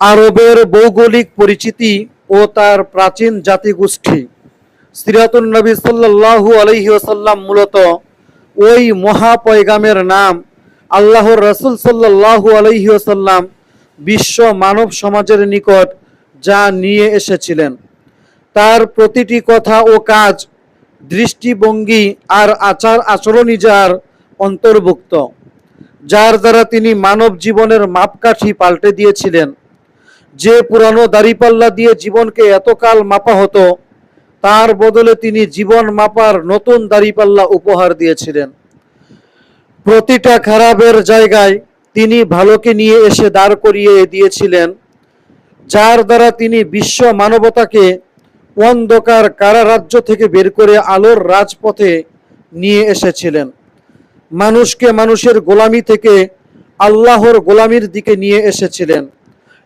আরবের ভৌগোলিক পরিচিতি ও তার প্রাচীন জাতিগোষ্ঠী। সিরাতুল নবী সাল্লাল্লাহু আলাইহি ওয়াসাল্লাম মূলত ওই মহাপয়গামের নাম আল্লাহর রসুল সাল্লাল্লাহু আলাইহি ওয়াসাল্লাম বিশ্ব মানব সমাজের নিকট যা নিয়ে এসেছিলেন। তার প্রতিটি কথা ও কাজ দৃষ্টিভঙ্গি আর আচার আচরণই যার অন্তর্ভুক্ত, যার দ্বারা তিনি মানব জীবনের মাপকাঠি পাল্টে দিয়েছিলেন। যে পুরানো দাড়িপাল্লা দিয়ে জীবনকে এতকাল মাপা হতো, তার বদলে তিনি জীবন মাপার নতুন দাড়িপাল্লা উপহার দিয়েছিলেন। প্রতিটা খারাপের জায়গায় তিনি ভালোকে নিয়ে এসে দাঁড় করিয়ে দিয়েছিলেন, যার দ্বারা তিনি বিশ্ব মানবতাকে অন্ধকার কারারাজ্য থেকে বের করে আলোর রাজপথে নিয়ে এসেছিলেন। মানুষকে মানুষের গোলামি থেকে আল্লাহর গোলামির দিকে নিয়ে এসেছিলেন।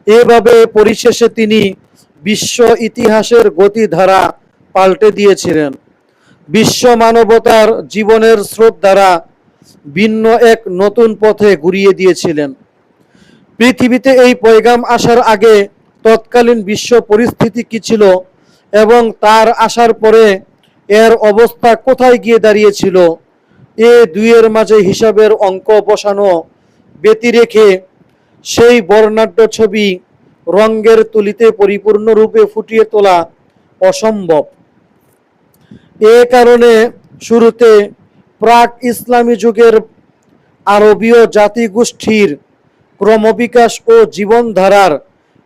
এভাবে পরিশেষে তিনি বিশ্ব ইতিহাসের গতিধারা পাল্টে দিয়েছিলেন। বিশ্ব মানবতার জীবনের স্রোত দ্বারা ভিন্ন এক নতুন পথে ঘুরিয়ে দিয়েছিলেন। পৃথিবীতে এই পয়গাম আসার আগে তৎকালীন বিশ্ব পরিস্থিতি কি ছিল এবং তার আসার পরে এর অবস্থা কোথায় গিয়ে দাঁড়িয়েছিল, এ দুইয়ের মাঝে হিসাবের অঙ্ক বসানো ব্যতি রেখে সেই বর্ণাঢ্য ছবি রঙ্গের তুলিতে পরিপূর্ণরূপে ফুটিয়ে তোলা অসম্ভব। এ কারণে শুরুতে প্রাক ইসলামী যুগের আরবীয় জাতিগোষ্ঠীর ক্রমবিকাশ ও জীবনধারার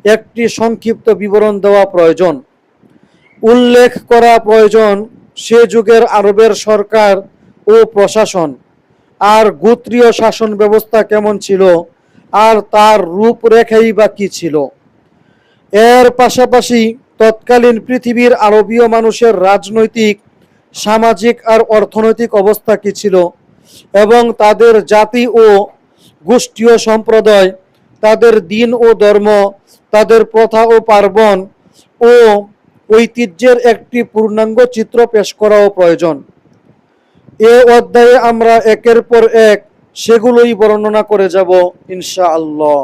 একটি সংক্ষিপ্ত বিবরণ দেওয়া প্রয়োজন। উল্লেখ করা প্রয়োজন সে যুগের আরবের সরকার ও প্রশাসন। আর গোত্রীয় শাসন ব্যবস্থা কেমন ছিল আর তার রূপরেখাই বা কি ছিল? এর পাশাপাশি তৎকালীন পৃথিবীর আরবীয় মানুষের রাজনৈতিক, সামাজিক আর অর্থনৈতিক অবস্থা কি ছিল? এবং তাদের জাতি ও গোষ্ঠীয় সম্প্রদায়, তাদের দিন ও ধর্ম, তাদের প্রথা ও পার্বণ ও ঐতিহ্যের একটি পূর্ণাঙ্গ চিত্র পেশ করাও প্রয়োজন। এ অধ্যায়ে আমরা একের পর এক সেগুলোই বর্ণনা করে যাব ইনশাআল্লাহ।